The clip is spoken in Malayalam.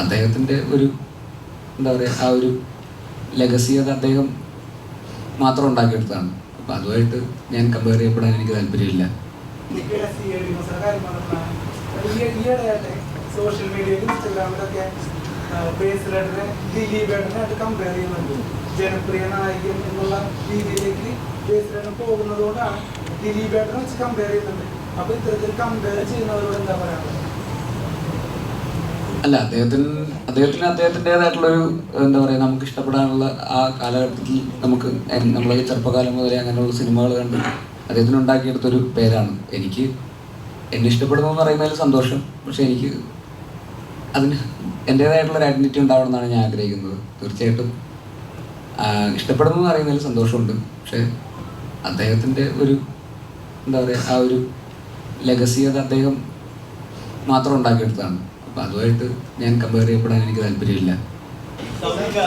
അദ്ദേഹത്തിന്റെ ഒരു എന്താ പറയുക ആ ഒരു ലെഗസി അത് അദ്ദേഹം മാത്രം ഉണ്ടാക്കിയെടുത്തതാണ്. അപ്പം അതുമായിട്ട് ഞാൻ കമ്പയർ ചെയ്യപ്പെടാൻ എനിക്ക് താല്പര്യമില്ല. സോഷ്യൽ ജനപ്രിയ നായകൻ എന്നുള്ള രീതിയിലേക്ക് ബേസിലേട്ടൻ പോകുന്നത് കൊണ്ടാണ് വെച്ച് കമ്പയർ ചെയ്യുന്നുണ്ട്. അപ്പൊ ഇത്തരത്തിൽ കമ്പയർ ചെയ്യുന്നവരോട് എന്താ പറയാനുള്ളത്? അല്ല അദ്ദേഹത്തിന് അദ്ദേഹത്തിന് അദ്ദേഹത്തിന്റെതായിട്ടുള്ളൊരു എന്താ പറയുക നമുക്ക് ഇഷ്ടപ്പെടാനുള്ള ആ കാലഘട്ടത്തിൽ നമുക്ക് നമ്മളെ ചെറുപ്പകാലം മുതലേ അങ്ങനെയുള്ള സിനിമകൾ കണ്ട് അദ്ദേഹത്തിന് ഉണ്ടാക്കിയെടുത്തൊരു പേരാണ്. എനിക്ക് എന്നെ ഇഷ്ടപ്പെടുന്നു എന്ന് പറയുന്നതിൽ സന്തോഷം. പക്ഷെ എനിക്ക് അതിന് എന്റേതായിട്ടുള്ള ഒരു ഐഡന്റിറ്റി ഉണ്ടാവണം എന്നാണ് ഞാൻ ആഗ്രഹിക്കുന്നത്. തീർച്ചയായിട്ടും ഇഷ്ടപ്പെടുന്നു എന്ന് സന്തോഷമുണ്ട്. പക്ഷേ അദ്ദേഹത്തിന്റെ ഒരു എന്താ പറയുക ആ ഒരു ലെഗസി അത് അദ്ദേഹം മാത്രം ഉണ്ടാക്കിയെടുത്തതാണ്. അപ്പം അതുമായിട്ട് ഞാൻ കമ്പയർ ചെയ്യപ്പെടാൻ എനിക്ക് താല്പര്യമില്ല.